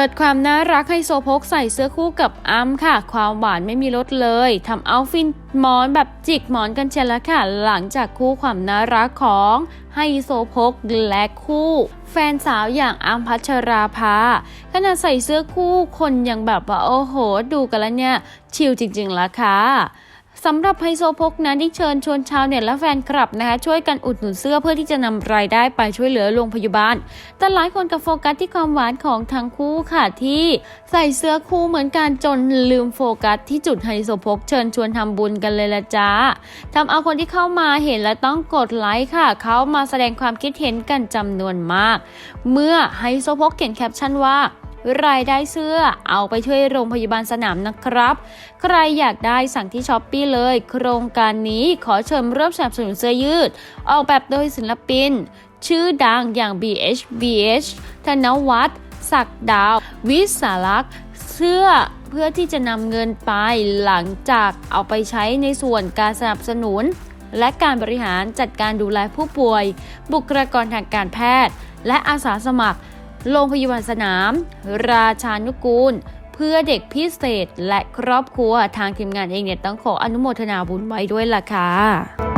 เกิดความน่ารักให้โซโพกใส่เสื้อคู่กับอ้ำค่ะ ความหวานไม่มีลดเลยทำเอาฟินหมอนแบบจิกหมอนกันเชละค่ะ หลังจากคู่ความน่ารักของไฮโซโพกและคู่ แฟนสาวอย่างอ้ำพัชราภาขณะใส่เสื้อคู่คนยังแบบว่าโอ้โห ดูกันแล้วเนี่ย ชิลจริงๆละค่ะ สำหรับไฮโซพกนั้นที่เชิญชวนชาวเน็ตและแฟนคลับนะคะ ช่วยกันอุดหนุนเสื้อเพื่อที่จะนำรายได้ไปช่วยเหลือโรงพยาบาล แต่หลายคนกับโฟกัสที่ความหวานของทั้งคู่ค่ะที่ใส่เสื้อคู่เหมือนกันจนลืมโฟกัสที่จุดไฮโซพกเชิญชวนทำบุญกันเลยละจ้าทำเอาคนที่เข้ามาเห็นและต้องกดไลค์ค่ะ เขามาแสดงความคิดเห็นกันจำนวนมาก เมื่อไฮโซพกเขียนแคปชั่นว่า รายได้เสื้อเอาไปช่วยโรงพยาบาลสนามนะครับ ใครอยากได้สั่งที่ช้อปปี้เลย โครงการนี้ขอเชิญร่วมสนับสนุนเสื้อยืด ออกแบบโดยศิลปิน ชื่อดังอย่าง BH BH ธนวัฒน์ศักดาว วิสาลักษ์เสื้อเพื่อที่จะนำเงินไปหลังจากเอาไปใช้ในส่วนการสนับสนุน และการบริหารจัดการดูแลผู้ป่วย บุคลากรทางการแพทย์ และอาสาสมัคร โรงพยาบาลสนาม ราชานุกูล เพื่อเด็กพิเศษและครอบครัวทางทีมงานเองเนี่ยต้องขออนุโมทนาบุญไว้ด้วยล่ะค่ะ